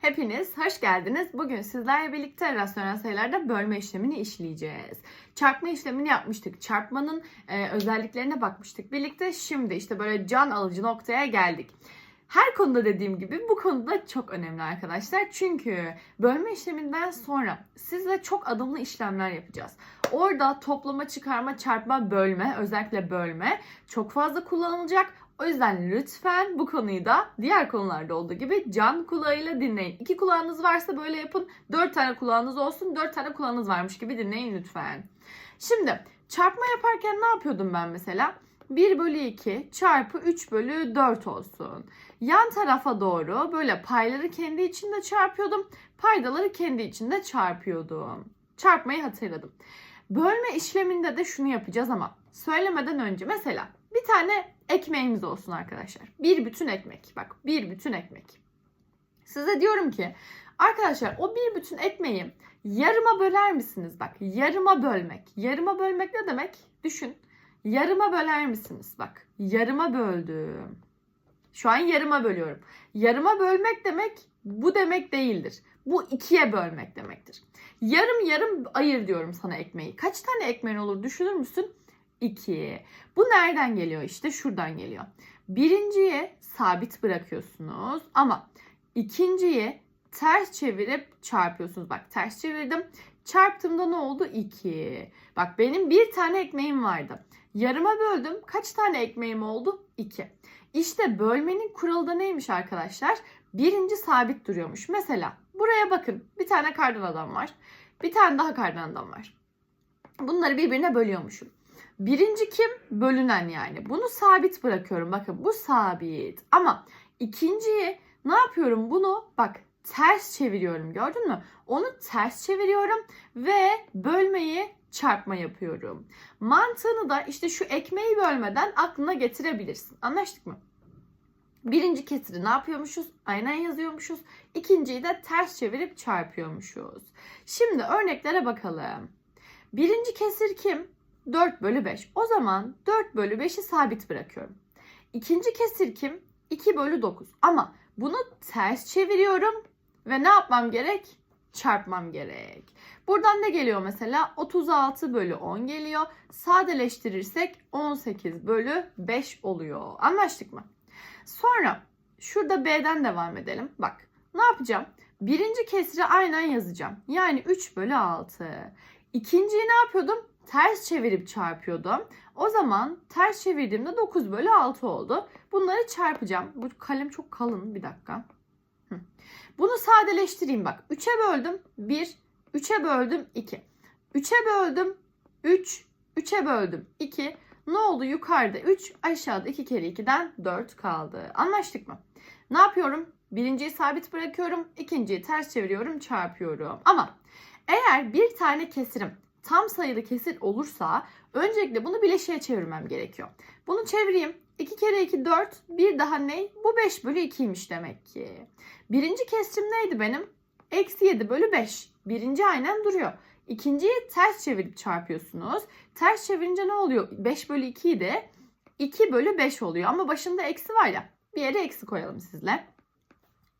Hepiniz hoş geldiniz. Bugün sizlerle birlikte rasyonel sayılarda bölme işlemini işleyeceğiz. Çarpma işlemini yapmıştık. Çarpmanın e, özelliklerine bakmıştık birlikte. Şimdi işte böyle can alıcı noktaya geldik. Her konuda dediğim gibi bu konuda çok önemli arkadaşlar. Çünkü bölme işleminden sonra sizle çok adımlı işlemler yapacağız. Orada toplama, çıkarma, çarpma, bölme, özellikle bölme çok fazla kullanılacak. O yüzden lütfen bu konuyu da diğer konularda olduğu gibi can kulağıyla dinleyin. İki kulağınız varsa böyle yapın. Dört tane kulağınız olsun. Dört tane kulağınız varmış gibi dinleyin lütfen. Şimdi çarpma yaparken ne yapıyordum ben mesela? 1 bölü 2 çarpı 3 bölü 4 olsun. Yan tarafa doğru böyle payları kendi içinde çarpıyordum. Paydaları kendi içinde çarpıyordum. Çarpmayı hatırladım. Bölme işleminde de şunu yapacağız ama söylemeden önce mesela bir tane ekmeğimiz olsun arkadaşlar. Bir bütün ekmek. Bak bir bütün ekmek. Size diyorum ki arkadaşlar o bir bütün ekmeği yarıma böler misiniz? Bak yarıma bölmek. Yarıma bölmek ne demek? Düşün. Yarıma böler misiniz? Bak yarıma böldüm. Şu an yarıma bölüyorum. Yarıma bölmek demek bu demek değildir. Bu ikiye bölmek demektir. Yarım yarım ayır diyorum sana ekmeği. Kaç tane ekmeğin olur düşünür müsün? 2. Bu nereden geliyor? İşte şuradan geliyor. Birinciye sabit bırakıyorsunuz ama ikinciye ters çevirip çarpıyorsunuz. Bak ters çevirdim. Çarptığımda ne oldu? 2. Bak benim bir tane ekmeğim vardı. Yarıma böldüm. Kaç tane ekmeğim oldu? 2. İşte bölmenin kuralı da neymiş arkadaşlar? Birinci sabit duruyormuş. Mesela buraya bakın. Bir tane kardan adam var. Bir tane daha kardan adam var. Bunları birbirine bölüyormuşum. Birinci kim? Bölünen yani. Bunu sabit bırakıyorum. Bakın bu sabit. Ama ikinciyi ne yapıyorum? Bunu bak ters çeviriyorum. Gördün mü? Onu ters çeviriyorum ve bölmeyi çarpma yapıyorum. Mantığını da işte şu ekmeği bölmeden aklına getirebilirsin. Anlaştık mı? Birinci kesiri ne yapıyormuşuz? Aynen yazıyormuşuz. İkinciyi de ters çevirip çarpıyormuşuz. Şimdi örneklere bakalım. Birinci kesir kim? 4 bölü 5. O zaman 4 bölü 5'i sabit bırakıyorum. İkinci kesir kim? 2 bölü 9. Ama bunu ters çeviriyorum ve ne yapmam gerek? Çarpmam gerek. Buradan ne geliyor mesela? 36 bölü 10 geliyor. Sadeleştirirsek 18 bölü 5 oluyor. Anlaştık mı? Sonra şurada B'den devam edelim. Bak ne yapacağım? Birinci kesri aynen yazacağım. Yani 3 bölü 6. İkinciyi ne yapıyordum? Ters çevirip çarpıyordum. O zaman ters çevirdiğimde 9 bölü 6 oldu. Bunları çarpacağım. Bu kalem çok kalın. Bir dakika. Bunu sadeleştireyim bak. 3'e böldüm 1. 3'e böldüm 2. 3'e böldüm 3. 3'e böldüm 2. Ne oldu? Yukarıda 3, aşağıda 2 kere 2'den 4 kaldı. Anlaştık mı? Ne yapıyorum? Birinciyi sabit bırakıyorum. ikinciyi ters çeviriyorum, çarpıyorum. Ama eğer bir tane kesirim tam sayılı kesir olursa öncelikle bunu bileşiğe çevirmem gerekiyor. Bunu çevireyim. 2 kere 2 4. Bir daha ne? Bu 5 bölü 2'ymiş demek ki. Birinci kesirim neydi benim? Eksi 7 bölü 5. Birinci aynen duruyor. İkinciyi ters çevirip çarpıyorsunuz. Ters çevirince ne oluyor? 5 bölü 2 idi. 2 bölü 5 oluyor. Ama başında eksi var ya. Bir yere eksi koyalım sizle.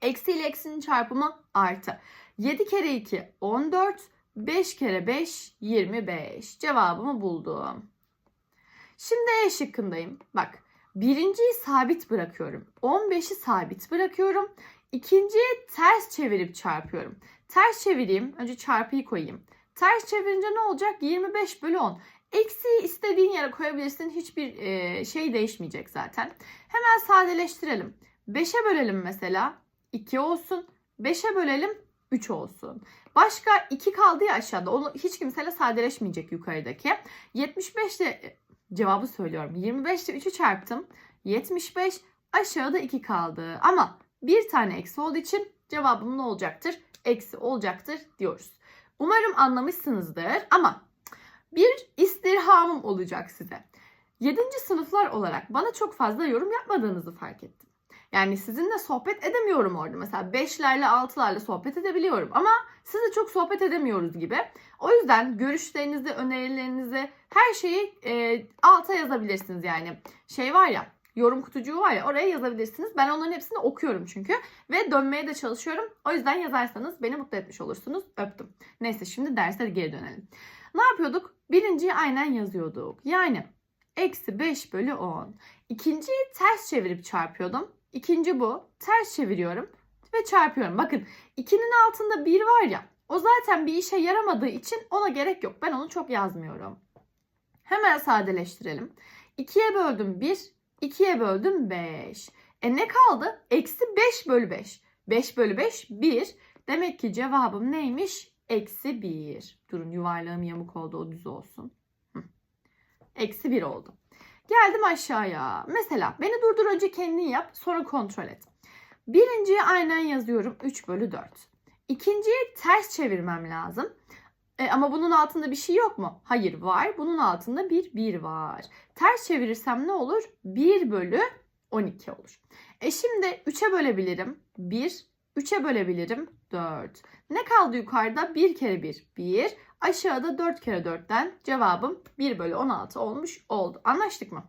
Eksi ile eksinin çarpımı artı. 7 kere 2 14. 5 kere 5 25. Cevabımı buldum. Şimdi E şıkkındayım. Bak birinciyi sabit bırakıyorum. 15'i sabit bırakıyorum. İkinciyi ters çevirip çarpıyorum. Ters çevireyim. Önce çarpıyı koyayım. Ters çevirince ne olacak? 25 bölü 10. Eksiği istediğin yere koyabilirsin. Hiçbir e, şey değişmeyecek zaten. Hemen sadeleştirelim. 5'e bölelim mesela. 2 olsun. 5'e bölelim 3 olsun. Başka 2 kaldı ya aşağıda. Onu hiç kimseyle sadeleşmeyecek yukarıdaki. 75 ile cevabı söylüyorum. 25 ile 3'ü çarptım. 75 aşağıda 2 kaldı. Ama bir tane eksi olduğu için cevabım ne olacaktır? Eksi olacaktır diyoruz. Umarım anlamışsınızdır ama bir istirhamım olacak size. 7. sınıflar olarak bana çok fazla yorum yapmadığınızı fark ettim. Yani sizinle sohbet edemiyorum orada. Mesela 5'lerle 6'larla sohbet edebiliyorum ama sizle çok sohbet edemiyoruz gibi. O yüzden görüşlerinizi, önerilerinizi, her şeyi e, alta yazabilirsiniz yani. Şey var ya yorum kutucuğu var ya oraya yazabilirsiniz. Ben onların hepsini okuyorum çünkü. Ve dönmeye de çalışıyorum. O yüzden yazarsanız beni mutlu etmiş olursunuz. Öptüm. Neyse şimdi derse geri dönelim. Ne yapıyorduk? Birinciyi aynen yazıyorduk. Yani eksi 5 bölü 10. İkinciyi ters çevirip çarpıyordum. İkinci bu. Ters çeviriyorum ve çarpıyorum. Bakın 2'nin altında 1 var ya o zaten bir işe yaramadığı için ona gerek yok. Ben onu çok yazmıyorum. Hemen sadeleştirelim. 2'ye böldüm 1, 2'ye böldüm 5. E ne kaldı? Eksi 5 bölü 5. 5 bölü 5 1. Demek ki cevabım neymiş? Eksi 1. Durun yuvarlağım yamuk oldu o düz olsun. Hı. Eksi 1 oldu. Geldim aşağıya. Mesela beni durdur önce kendin yap sonra kontrol et. Birinciyi aynen yazıyorum 3 bölü 4. İkinciyi ters çevirmem lazım. E, ama bunun altında bir şey yok mu? Hayır var. Bunun altında bir 1 var. Ters çevirirsem ne olur? 1 bölü 12 olur. E şimdi 3'e bölebilirim. 1. 3'e bölebilirim. 4. Ne kaldı yukarıda? 1 kere 1. 1. Aşağıda 4 kere 4'ten cevabım 1 bölü 16 olmuş oldu. Anlaştık mı?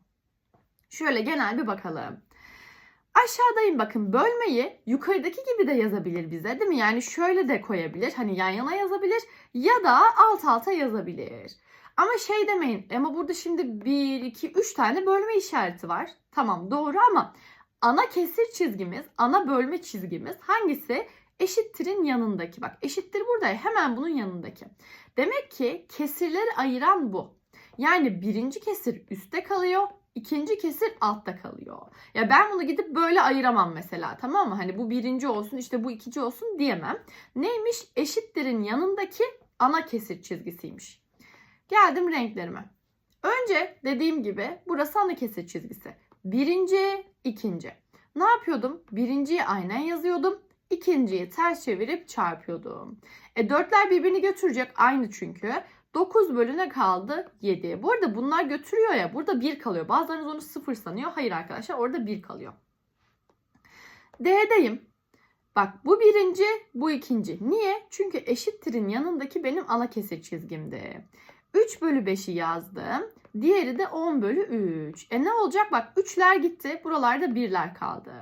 Şöyle genel bir bakalım. Aşağıdayım bakın bölmeyi yukarıdaki gibi de yazabilir bize değil mi? Yani şöyle de koyabilir. Hani yan yana yazabilir ya da alt alta yazabilir. Ama şey demeyin ama burada şimdi 1, 2, 3 tane bölme işareti var. Tamam doğru ama ana kesir çizgimiz, ana bölme çizgimiz hangisi? Eşittirin yanındaki. Bak eşittir burada hemen bunun yanındaki. Demek ki kesirleri ayıran bu. Yani birinci kesir üstte kalıyor, ikinci kesir altta kalıyor. Ya ben bunu gidip böyle ayıramam mesela tamam mı? Hani bu birinci olsun işte bu ikinci olsun diyemem. Neymiş? Eşittirin yanındaki ana kesir çizgisiymiş. Geldim renklerime. Önce dediğim gibi burası ana kesir çizgisi. Birinci, ikinci. Ne yapıyordum? Birinciyi aynen yazıyordum. İkinciyi ters çevirip çarpıyordum. E dörtler birbirini götürecek aynı çünkü. 9 bölü ne kaldı? 7. Bu arada bunlar götürüyor ya. Burada 1 kalıyor. Bazılarınız onu 0 sanıyor. Hayır arkadaşlar orada 1 kalıyor. D'deyim. Bak bu birinci, bu ikinci. Niye? Çünkü eşittirin yanındaki benim ana kesir çizgimdi. 3 bölü 5'i yazdım. Diğeri de 10 bölü 3. E ne olacak? Bak 3'ler gitti. Buralarda 1'ler kaldı.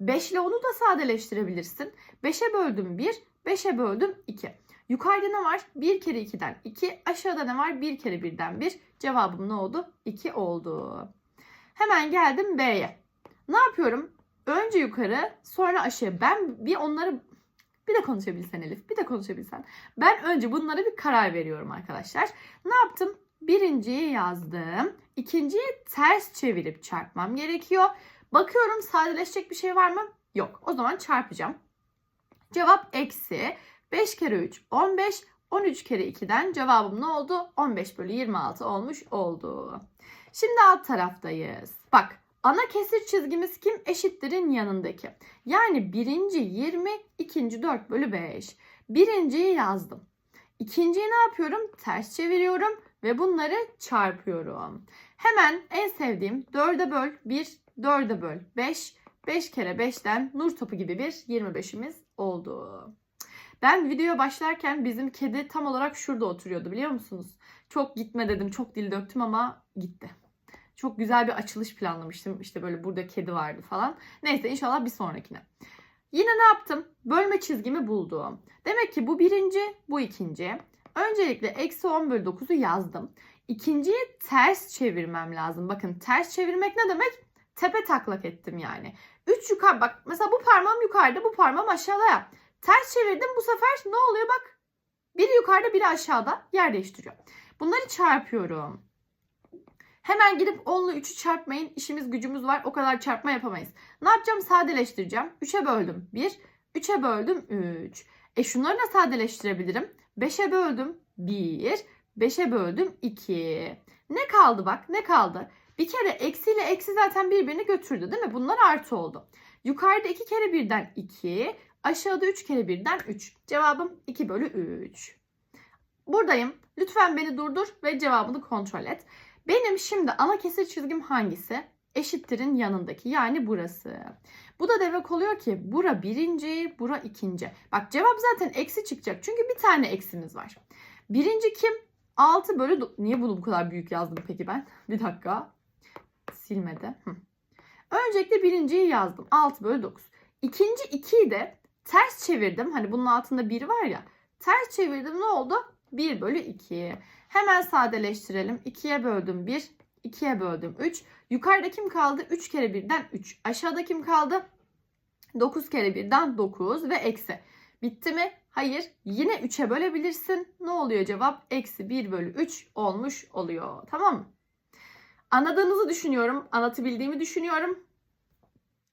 5 ile onu da sadeleştirebilirsin. 5'e böldüm 1, 5'e böldüm 2. Yukarıda ne var? 1 kere 2'den 2. Aşağıda ne var? 1 kere 1'den 1. Cevabım ne oldu? 2 oldu. Hemen geldim B'ye. Ne yapıyorum? Önce yukarı sonra aşağı. Ben bir onları bir de konuşabilsen Elif. Bir de konuşabilsen. Ben önce bunlara bir karar veriyorum arkadaşlar. Ne yaptım? Birinciyi yazdım. İkinciyi ters çevirip çarpmam gerekiyor. Bakıyorum sadeleşecek bir şey var mı? Yok. O zaman çarpacağım. Cevap eksi 5 kere 3 15. 13 kere 2'den cevabım ne oldu? 15 bölü 26 olmuş oldu. Şimdi alt taraftayız. Bak ana kesir çizgimiz kim? Eşittirin yanındaki. Yani birinci 20, ikinci 4 bölü 5. Birinciyi yazdım. İkinciyi ne yapıyorum? Ters çeviriyorum ve bunları çarpıyorum. Hemen en sevdiğim 4'e böl 1, 4'e böl 5. 5 kere 5'ten nur topu gibi bir 25'imiz oldu. Ben videoya başlarken bizim kedi tam olarak şurada oturuyordu biliyor musunuz? Çok gitme dedim, çok dil döktüm ama gitti. Çok güzel bir açılış planlamıştım. İşte böyle burada kedi vardı falan. Neyse inşallah bir sonrakine. Yine ne yaptım? Bölme çizgimi buldum. Demek ki bu birinci, bu ikinci. Öncelikle eksi 10 bölü 9'u yazdım. İkinciyi ters çevirmem lazım. Bakın ters çevirmek ne demek? Tepe taklak ettim yani. 3 yukarı bak mesela bu parmağım yukarıda bu parmağım aşağıda. Ters çevirdim bu sefer ne oluyor bak. Biri yukarıda biri aşağıda yer değiştiriyor. Bunları çarpıyorum. Hemen gidip 10'la 3'ü çarpmayın. İşimiz gücümüz var. O kadar çarpma yapamayız. Ne yapacağım? Sadeleştireceğim. 3'e böldüm 1. 3'e böldüm 3. E şunları da sadeleştirebilirim. 5'e böldüm 1. 5'e böldüm 2. Ne kaldı bak? Ne kaldı? Bir kere eksi ile eksi zaten birbirini götürdü değil mi? Bunlar artı oldu. Yukarıda 2 kere birden 2. Aşağıda 3 kere birden 3. Cevabım 2 bölü 3. Buradayım. Lütfen beni durdur ve cevabını kontrol et. Benim şimdi ana kesir çizgim hangisi? Eşittirin yanındaki yani burası. Bu da demek oluyor ki bura birinci, bura ikinci. Bak cevap zaten eksi çıkacak çünkü bir tane eksimiz var. Birinci kim? 6 bölü... Niye bunu bu kadar büyük yazdım peki ben? Bir dakika. Silmedi. Hı. Öncelikle birinciyi yazdım. 6 bölü 9. İkinci 2'yi de ters çevirdim. Hani bunun altında 1 var ya. Ters çevirdim ne oldu? 1 bölü 2. Hemen sadeleştirelim. 2'ye böldüm 1. 2'ye böldüm 3. Yukarıda kim kaldı? 3 kere 1'den 3. Aşağıda kim kaldı? 9 kere 1'den 9 ve eksi. Bitti mi? Hayır. Yine 3'e bölebilirsin. Ne oluyor cevap? Eksi 1 bölü 3 olmuş oluyor. Tamam mı? Anladığınızı düşünüyorum. Anlatabildiğimi düşünüyorum.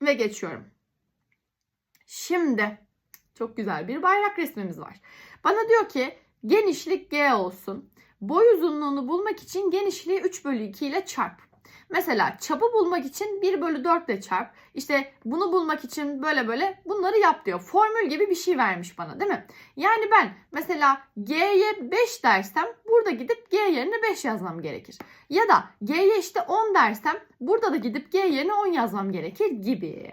Ve geçiyorum. Şimdi çok güzel bir bayrak resmimiz var. Bana diyor ki genişlik G olsun. Boy uzunluğunu bulmak için genişliği 3 bölü 2 ile çarp. Mesela çapı bulmak için 1 bölü 4 ile çarp. İşte bunu bulmak için böyle böyle bunları yap diyor. Formül gibi bir şey vermiş bana değil mi? Yani ben mesela G'ye 5 dersem burada gidip G yerine 5 yazmam gerekir. Ya da G'ye işte 10 dersem burada da gidip G yerine 10 yazmam gerekir gibi.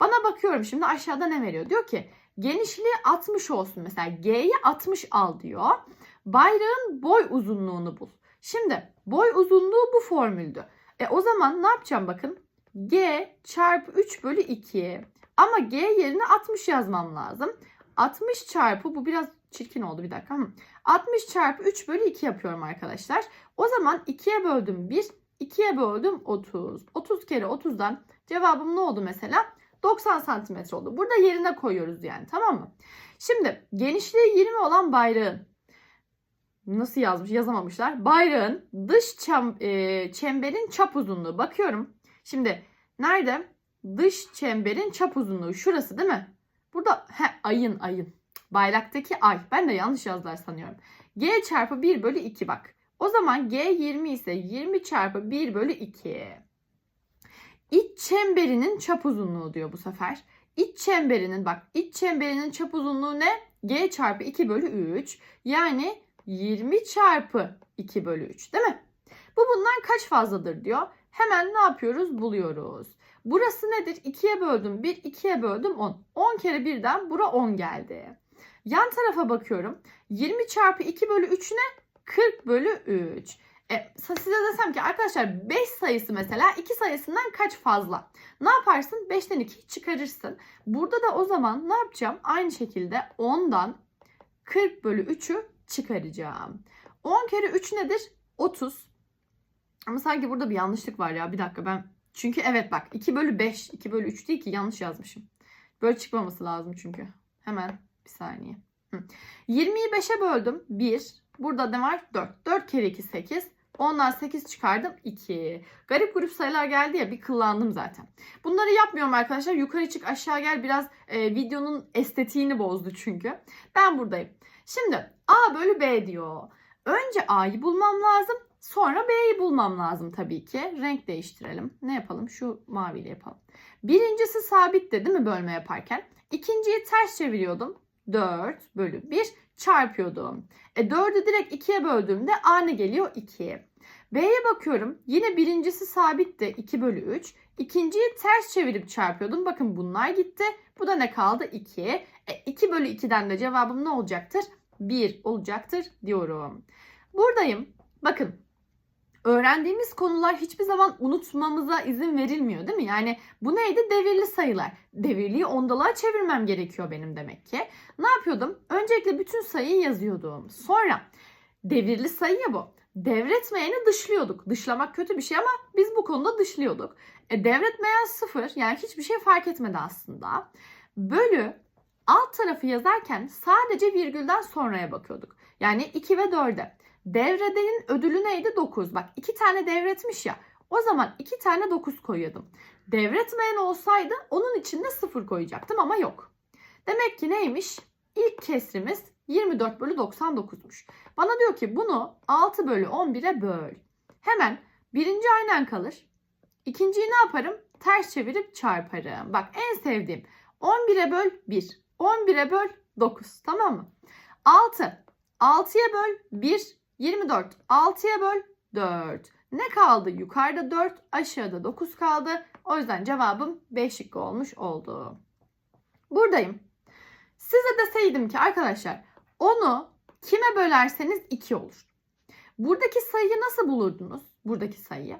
Bana bakıyorum şimdi aşağıda ne veriyor? Diyor ki genişliği 60 olsun mesela G'ye 60 al diyor. Bayrağın boy uzunluğunu bul. Şimdi boy uzunluğu bu formüldü. E o zaman ne yapacağım bakın. G çarpı 3 bölü 2. Ama G yerine 60 yazmam lazım. 60 çarpı bu biraz çirkin oldu bir dakika. Hı. 60 çarpı 3 bölü 2 yapıyorum arkadaşlar. O zaman 2'ye böldüm 1. 2'ye böldüm 30. 30 kere 30'dan cevabım ne oldu mesela? 90 santimetre oldu. Burada yerine koyuyoruz yani tamam mı? Şimdi genişliği 20 olan bayrağın nasıl yazmış yazamamışlar. Bayrağın dış çam, e, çemberin çap uzunluğu. Bakıyorum. Şimdi nerede? Dış çemberin çap uzunluğu. Şurası değil mi? Burada he, ayın ayın. Bayraktaki ay. Ben de yanlış yazdılar sanıyorum. G çarpı 1 bölü 2 bak. O zaman G 20 ise 20 çarpı 1 bölü 2. İç çemberinin çap uzunluğu diyor bu sefer. İç çemberinin bak iç çemberinin çap uzunluğu ne? G çarpı 2 bölü 3. Yani 20 çarpı 2 bölü 3 değil mi? Bu bundan kaç fazladır diyor. Hemen ne yapıyoruz? Buluyoruz. Burası nedir? 2'ye böldüm 1, 2'ye böldüm 10. 10 kere 1'den bura 10 geldi. Yan tarafa bakıyorum. 20 çarpı 2 bölü 3 ne? 40 bölü 3. E, size desem ki arkadaşlar 5 sayısı mesela 2 sayısından kaç fazla? Ne yaparsın? 5'ten 2 çıkarırsın. Burada da o zaman ne yapacağım? Aynı şekilde 10'dan 40 bölü 3'ü çıkaracağım. 10 kere 3 nedir? 30. Ama sanki burada bir yanlışlık var ya. Bir dakika ben. Çünkü evet bak 2 bölü 5. 2 bölü 3 değil ki yanlış yazmışım. Böyle çıkmaması lazım çünkü. Hemen bir saniye. Hı. 20'yi 5'e böldüm. 1. Burada ne var? 4. 4 kere 2 8. Ondan 8 çıkardım 2. Garip grup sayılar geldi ya bir kıllandım zaten. Bunları yapmıyorum arkadaşlar. Yukarı çık aşağı gel biraz e, videonun estetiğini bozdu çünkü. Ben buradayım. Şimdi A bölü B diyor. Önce A'yı bulmam lazım. Sonra B'yi bulmam lazım tabii ki. Renk değiştirelim. Ne yapalım? Şu maviyle yapalım. Birincisi sabitti değil mi bölme yaparken? İkinciyi ters çeviriyordum. 4 bölü 1 çarpıyordum. E 4'ü direkt 2'ye böldüğümde A ne geliyor? 2. B'ye bakıyorum. Yine birincisi sabitti 2 bölü 3. İkinciyi ters çevirip çarpıyordum. Bakın bunlar gitti. Bu da ne kaldı? 2. E 2 bölü 2'den de cevabım ne olacaktır? 1 olacaktır diyorum. Buradayım. Bakın öğrendiğimiz konular hiçbir zaman unutmamıza izin verilmiyor değil mi? Yani bu neydi? Devirli sayılar. Devirliyi ondalığa çevirmem gerekiyor benim demek ki. Ne yapıyordum? Öncelikle bütün sayıyı yazıyordum. Sonra devirli sayı ya bu. Devretmeyeni dışlıyorduk. Dışlamak kötü bir şey ama biz bu konuda dışlıyorduk. E, devretmeyen sıfır yani hiçbir şey fark etmedi aslında. Bölü alt tarafı yazarken sadece virgülden sonraya bakıyorduk. Yani 2 ve 4'e. Devredenin ödülü neydi? 9. Bak 2 tane devretmiş ya. O zaman 2 tane 9 koyuyordum. Devretmeyen olsaydı onun içinde 0 koyacaktım ama yok. Demek ki neymiş? İlk kesrimiz 24 bölü 99'muş. Bana diyor ki bunu 6 bölü 11'e böl. Hemen birinci aynen kalır. İkinciyi ne yaparım? Ters çevirip çarparım. Bak en sevdiğim 11'e böl 1. 11'e böl 9. Tamam mı? 6. 6'ya böl 1. 24. 6'ya böl 4. Ne kaldı? Yukarıda 4, aşağıda 9 kaldı. O yüzden cevabım B şıkkı olmuş oldu. Buradayım. Size deseydim ki arkadaşlar onu kime bölerseniz 2 olur. Buradaki sayıyı nasıl bulurdunuz? Buradaki sayıyı.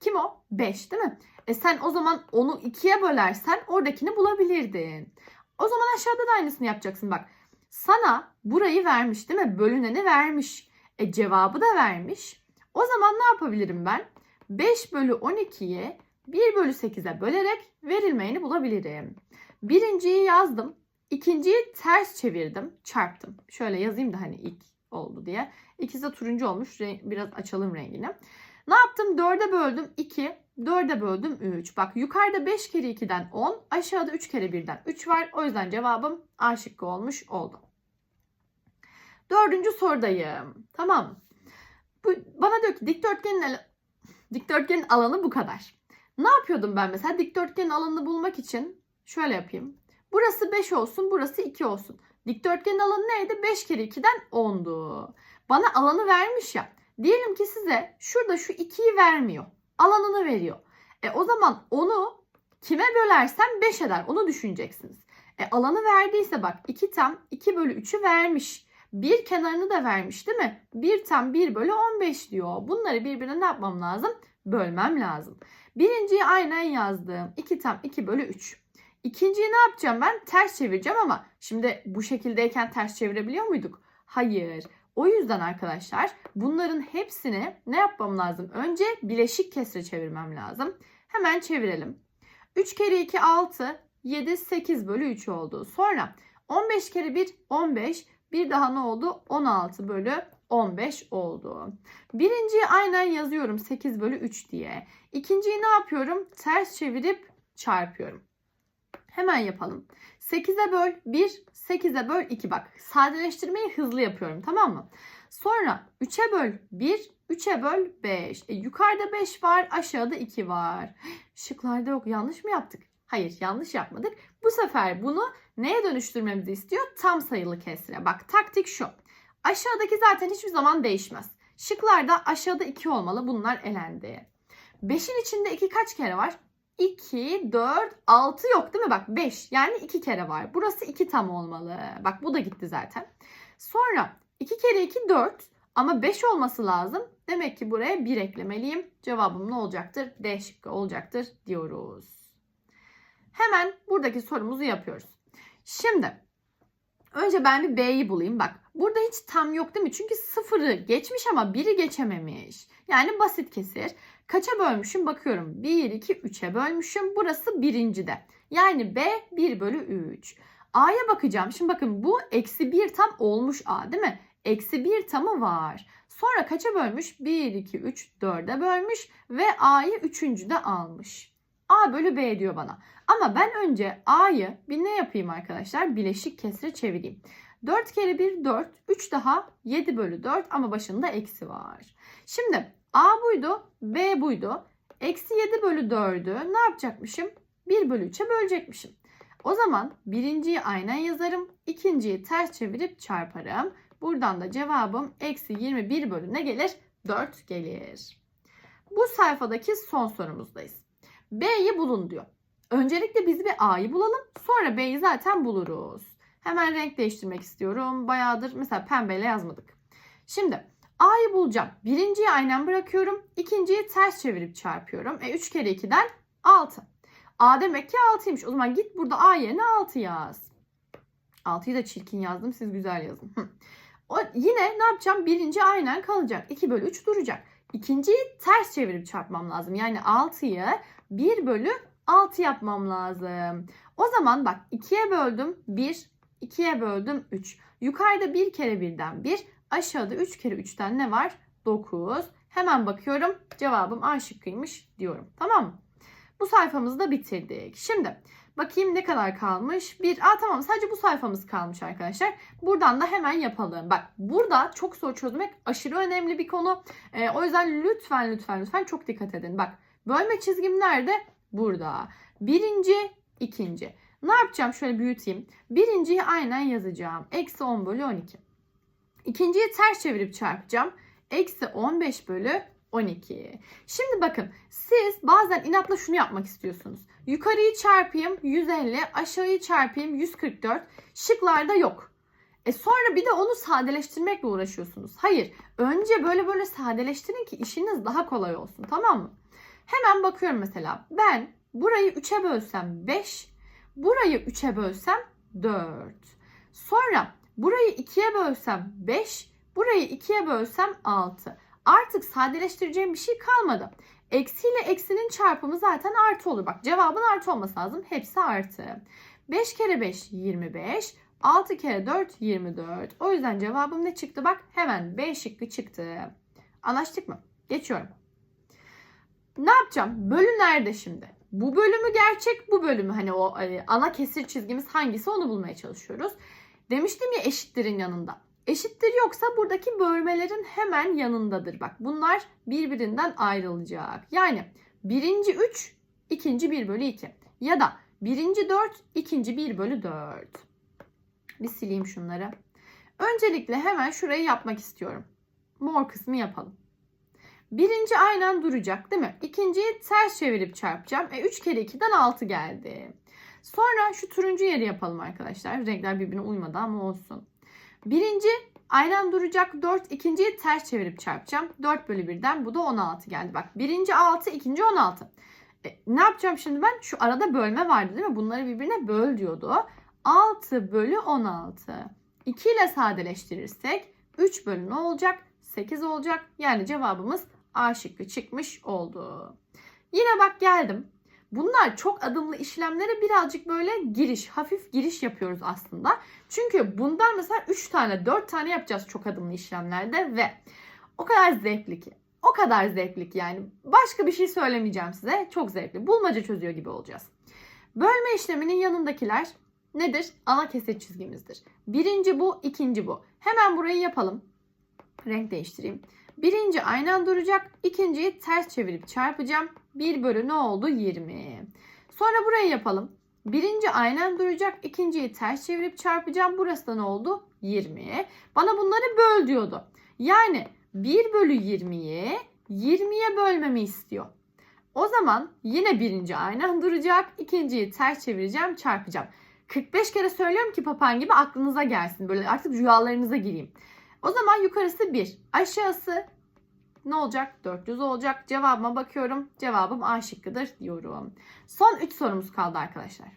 Kim o? 5 değil mi? E sen o zaman onu 2'ye bölersen oradakini bulabilirdin. O zaman aşağıda da aynısını yapacaksın bak. Sana burayı vermiş değil mi? Bölüneni vermiş. E cevabı da vermiş. O zaman ne yapabilirim ben? 5 bölü 12'yi 1 bölü 8'e bölerek verilmeyeni bulabilirim. Birinciyi yazdım. İkinciyi ters çevirdim. Çarptım. Şöyle yazayım da hani ilk oldu diye. İkisi de turuncu olmuş. Biraz açalım rengini. Ne yaptım? 4'e böldüm 2. 4'e böldüm 3. Bak yukarıda 5 kere 2'den 10. Aşağıda 3 kere 1'den 3 var. O yüzden cevabım A şıkkı olmuş oldu. Dördüncü sorudayım. Tamam? Bu, bana diyor ki dikdörtgenin, dikdörtgenin alanı bu kadar. Ne yapıyordum ben mesela? Dikdörtgenin alanını bulmak için şöyle yapayım. Burası 5 olsun, burası 2 olsun. Dikdörtgenin alanı neydi? 5 kere 2'den 10'du. Bana alanı vermiş ya. Diyelim ki size şurada şu 2'yi vermiyor. Alanını veriyor. E o zaman onu kime bölersem 5 eder. Onu düşüneceksiniz. E alanı verdiyse bak 2 tam 2 bölü 3'ü vermiş. Bir kenarını da vermiş değil mi? 1 tam 1 bölü 15 diyor. Bunları birbirine ne yapmam lazım? Bölmem lazım. Birinciyi aynen yazdım. 2 tam 2 bölü 3. İkinciyi ne yapacağım ben? Ters çevireceğim ama şimdi bu şekildeyken ters çevirebiliyor muyduk? Hayır. O yüzden arkadaşlar bunların hepsini ne yapmam lazım? Önce bileşik kesre çevirmem lazım. Hemen çevirelim. 3 kere 2 6, 7 8 bölü 3 oldu. Sonra 15 kere 1 15, bir daha ne oldu? 16 bölü 15 oldu. Birinciyi aynen yazıyorum 8 bölü 3 diye. İkinciyi ne yapıyorum? Ters çevirip çarpıyorum. Hemen yapalım. 8'e böl 1, 8'e böl 2 bak. Sadeleştirmeyi hızlı yapıyorum tamam mı? Sonra 3'e böl 1, 3'e böl 5. E, yukarıda 5 var, aşağıda 2 var. Şıklarda yok. Yanlış mı yaptık? Hayır, yanlış yapmadık. Bu sefer bunu neye dönüştürmemizi istiyor? Tam sayılı kesre. Bak taktik şu. Aşağıdaki zaten hiçbir zaman değişmez. Şıklarda aşağıda 2 olmalı. Bunlar elendi. 5'in içinde 2 kaç kere var? 2, 4, 6 yok değil mi? Bak 5 yani 2 kere var. Burası 2 tam olmalı. Bak bu da gitti zaten. Sonra 2 kere 2 4 ama 5 olması lazım. Demek ki buraya 1 eklemeliyim. Cevabım ne olacaktır? D şıkkı olacaktır diyoruz. Hemen buradaki sorumuzu yapıyoruz. Şimdi önce ben bir B'yi bulayım. Bak burada hiç tam yok değil mi? Çünkü sıfırı geçmiş ama 1'i geçememiş. Yani basit kesir. Kaça bölmüşüm bakıyorum. 1, 2, 3'e bölmüşüm. Burası birinci de. Yani B 1 bölü 3. A'ya bakacağım. Şimdi bakın bu eksi 1 tam olmuş A değil mi? Eksi 1 tamı var. Sonra kaça bölmüş? 1, 2, 3, 4'e bölmüş ve A'yı 3. de almış. A bölü B diyor bana. Ama ben önce A'yı bir ne yapayım arkadaşlar? Bileşik kesre çevireyim. 4 kere 1 4, 3 daha 7 bölü 4 ama başında eksi var. Şimdi A buydu, B buydu. Eksi 7 bölü 4'ü ne yapacakmışım? 1 bölü 3'e bölecekmişim. O zaman birinciyi aynen yazarım. ikinciyi ters çevirip çarparım. Buradan da cevabım eksi 21 bölü ne gelir? 4 gelir. Bu sayfadaki son sorumuzdayız. B'yi bulun diyor. Öncelikle biz bir A'yı bulalım. Sonra B'yi zaten buluruz. Hemen renk değiştirmek istiyorum. Bayağıdır mesela pembeyle yazmadık. Şimdi A'yı bulacağım. Birinciyi aynen bırakıyorum. İkinciyi ters çevirip çarpıyorum. E 3 kere 2'den 6. A demek ki 6'ymış. O zaman git burada A yerine 6 yaz. 6'yı da çirkin yazdım. Siz güzel yazın. O, yine ne yapacağım? Birinci aynen kalacak. 2 bölü 3 duracak. İkinciyi ters çevirip çarpmam lazım. Yani 6'yı 1 bölü 6 yapmam lazım. O zaman bak 2'ye böldüm 1, 2'ye böldüm 3. Yukarıda 1 kere 1'den 1, aşağıda 3 kere 3'ten ne var? 9. Hemen bakıyorum. Cevabım A şıkkıymış diyorum. Tamam mı? Bu sayfamızı da bitirdik. Şimdi bakayım ne kadar kalmış? Bir, aa tamam sadece bu sayfamız kalmış arkadaşlar. Buradan da hemen yapalım. Bak burada çok soru çözmek aşırı önemli bir konu. Ee, o yüzden lütfen lütfen lütfen çok dikkat edin. Bak bölme çizgim nerede? Burada. Birinci, ikinci. Ne yapacağım? Şöyle büyüteyim. Birinciyi aynen yazacağım. Eksi 10 bölü 12. İkinciyi ters çevirip çarpacağım. Eksi 15 bölü 12. Şimdi bakın siz bazen inatla şunu yapmak istiyorsunuz. Yukarıyı çarpayım 150, aşağıyı çarpayım 144. Şıklarda yok. E sonra bir de onu sadeleştirmekle uğraşıyorsunuz. Hayır, önce böyle böyle sadeleştirin ki işiniz daha kolay olsun, tamam mı? Hemen bakıyorum mesela. Ben burayı 3'e bölsem 5, burayı 3'e bölsem 4. Sonra burayı 2'ye bölsem 5, burayı 2'ye bölsem 6. Artık sadeleştireceğim bir şey kalmadı. Eksi ile eksinin çarpımı zaten artı olur. Bak cevabın artı olması lazım. Hepsi artı. 5 kere 5 25. 6 kere 4 24. O yüzden cevabım ne çıktı? Bak hemen B şıkkı çıktı. Anlaştık mı? Geçiyorum. Ne yapacağım? Bölü nerede şimdi? Bu bölümü gerçek, bu bölümü hani o e, ana kesir çizgimiz hangisi onu bulmaya çalışıyoruz. Demiştim ya eşittirin yanında. Eşittir yoksa buradaki bölmelerin hemen yanındadır. Bak bunlar birbirinden ayrılacak. Yani birinci 3, ikinci 1 bölü 2. Ya da birinci 4, ikinci 1 bölü 4. Bir sileyim şunları. Öncelikle hemen şurayı yapmak istiyorum. Mor kısmı yapalım. Birinci aynen duracak değil mi? İkinciyi ters çevirip çarpacağım. E 3 kere 2'den 6 geldi. Sonra şu turuncu yeri yapalım arkadaşlar. Renkler birbirine uymadı ama olsun. Birinci aynen duracak 4. ikinciyi ters çevirip çarpacağım. 4 bölü 1'den bu da 16 geldi. Bak birinci 6 ikinci 16. E, ne yapacağım şimdi ben? Şu arada bölme vardı değil mi? Bunları birbirine böl diyordu. 6 bölü 16. 2 ile sadeleştirirsek 3 bölü ne olacak? 8 olacak. Yani cevabımız A şıkkı çıkmış oldu. Yine bak geldim. Bunlar çok adımlı işlemlere birazcık böyle giriş, hafif giriş yapıyoruz aslında. Çünkü bundan mesela 3 tane, 4 tane yapacağız çok adımlı işlemlerde ve o kadar zevkli ki. O kadar zevkli ki yani. Başka bir şey söylemeyeceğim size. Çok zevkli. Bulmaca çözüyor gibi olacağız. Bölme işleminin yanındakiler nedir? Ana kesir çizgimizdir. Birinci bu, ikinci bu. Hemen burayı yapalım. Renk değiştireyim. Birinci aynen duracak. ikinciyi ters çevirip çarpacağım. 1 bölü ne oldu? 20. Sonra burayı yapalım. Birinci aynen duracak. ikinciyi ters çevirip çarpacağım. Burası da ne oldu? 20. Bana bunları böl diyordu. Yani 1 bölü 20'yi 20'ye bölmemi istiyor. O zaman yine birinci aynen duracak. ikinciyi ters çevireceğim, çarpacağım. 45 kere söylüyorum ki papan gibi aklınıza gelsin. Böyle artık rüyalarınıza gireyim. O zaman yukarısı 1. Aşağısı ne olacak? 400 olacak. Cevabıma bakıyorum. Cevabım A şıkkıdır diyorum. Son 3 sorumuz kaldı arkadaşlar.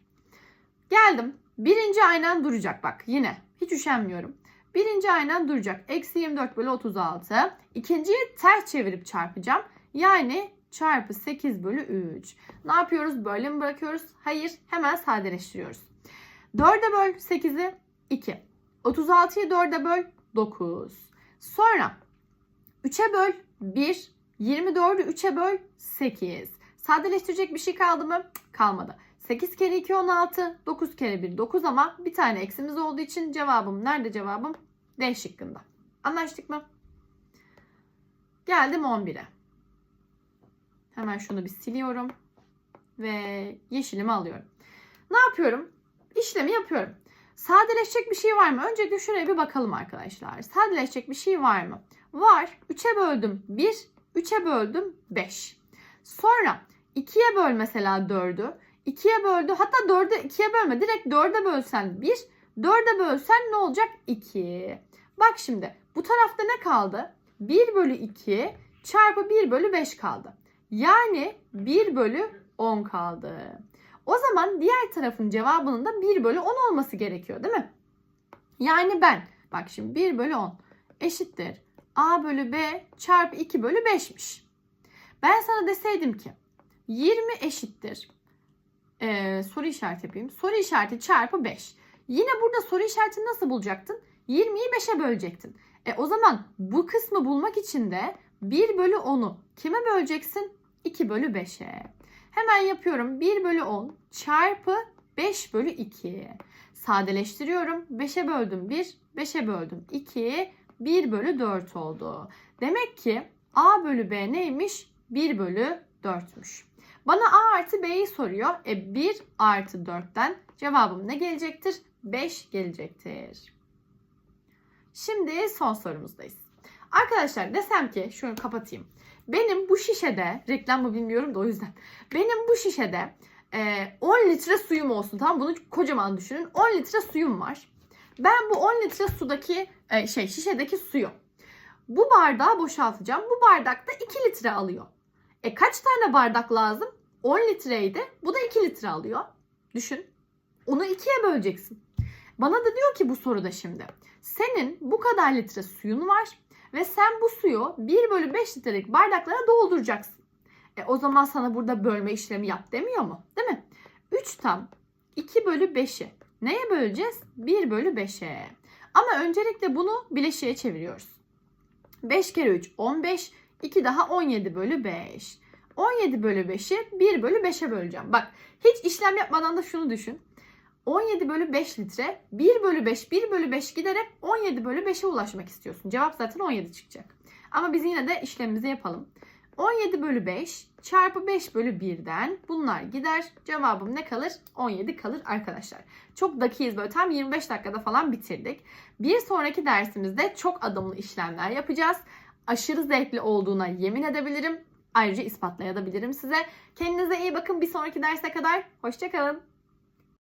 Geldim. Birinci aynen duracak bak yine. Hiç üşenmiyorum. Birinci aynen duracak. Eksi 24 bölü 36. İkinciyi ters çevirip çarpacağım. Yani çarpı 8 bölü 3. Ne yapıyoruz? Böyle mi bırakıyoruz? Hayır. Hemen sadeleştiriyoruz. 4'e böl 8'i 2. 36'yı 4'e böl 9. Sonra 3'e böl 1. 24'ü 3'e böl 8. Sadeleştirecek bir şey kaldı mı? Kalmadı. 8 kere 2 16. 9 kere 1 9 ama bir tane eksimiz olduğu için cevabım nerede cevabım? D şıkkında. Anlaştık mı? Geldim 11'e. Hemen şunu bir siliyorum. Ve yeşilimi alıyorum. Ne yapıyorum? İşlemi yapıyorum. Sadeleşecek bir şey var mı? Öncelikle şuraya bir bakalım arkadaşlar. Sadeleşecek bir şey var mı? Var. 3'e böldüm 1, 3'e böldüm 5. Sonra 2'ye böl mesela 4'ü. 2'ye böldü. Hatta 4'e 2'ye bölme. Direkt 4'e bölsen 1, 4'e bölsen ne olacak? 2. Bak şimdi bu tarafta ne kaldı? 1 bölü 2 çarpı 1 bölü 5 kaldı. Yani 1 bölü 10 kaldı. O zaman diğer tarafın cevabının da 1 bölü 10 olması gerekiyor değil mi? Yani ben bak şimdi 1 bölü 10 eşittir. A bölü B çarpı 2 bölü 5'miş. Ben sana deseydim ki 20 eşittir. Ee, soru işareti yapayım. Soru işareti çarpı 5. Yine burada soru işaretini nasıl bulacaktın? 20'yi 5'e bölecektin. E o zaman bu kısmı bulmak için de 1 bölü 10'u kime böleceksin? 2 bölü 5'e. Hemen yapıyorum. 1 bölü 10 çarpı 5 bölü 2. Sadeleştiriyorum. 5'e böldüm 1, 5'e böldüm 2, 1 bölü 4 oldu. Demek ki A bölü B neymiş? 1 bölü 4'müş. Bana A artı B'yi soruyor. E 1 artı 4'ten cevabım ne gelecektir? 5 gelecektir. Şimdi son sorumuzdayız. Arkadaşlar desem ki şunu kapatayım. Benim bu şişede, reklam mı bilmiyorum da o yüzden. Benim bu şişede e, 10 litre suyum olsun tamam Bunu kocaman düşünün. 10 litre suyum var. Ben bu 10 litre sudaki e, şey şişedeki suyu bu bardağa boşaltacağım. Bu bardakta 2 litre alıyor. E kaç tane bardak lazım? 10 litreydi. Bu da 2 litre alıyor. Düşün. Onu ikiye böleceksin. Bana da diyor ki bu soruda şimdi. Senin bu kadar litre suyun var ve sen bu suyu 1 bölü 5 litrelik bardaklara dolduracaksın. E o zaman sana burada bölme işlemi yap demiyor mu? Değil mi? 3 tam 2 bölü 5'i neye böleceğiz? 1 bölü 5'e. Ama öncelikle bunu bileşiğe çeviriyoruz. 5 kere 3 15, 2 daha 17 bölü 5. 17 bölü 5'i 1 bölü 5'e böleceğim. Bak hiç işlem yapmadan da şunu düşün. 17 bölü 5 litre 1 bölü 5 1 bölü 5 giderek 17 bölü 5'e ulaşmak istiyorsun. Cevap zaten 17 çıkacak. Ama biz yine de işlemimizi yapalım. 17 bölü 5 çarpı 5 bölü 1'den bunlar gider. Cevabım ne kalır? 17 kalır arkadaşlar. Çok dakiyiz böyle tam 25 dakikada falan bitirdik. Bir sonraki dersimizde çok adımlı işlemler yapacağız. Aşırı zevkli olduğuna yemin edebilirim. Ayrıca ispatlayabilirim size. Kendinize iyi bakın. Bir sonraki derse kadar hoşçakalın.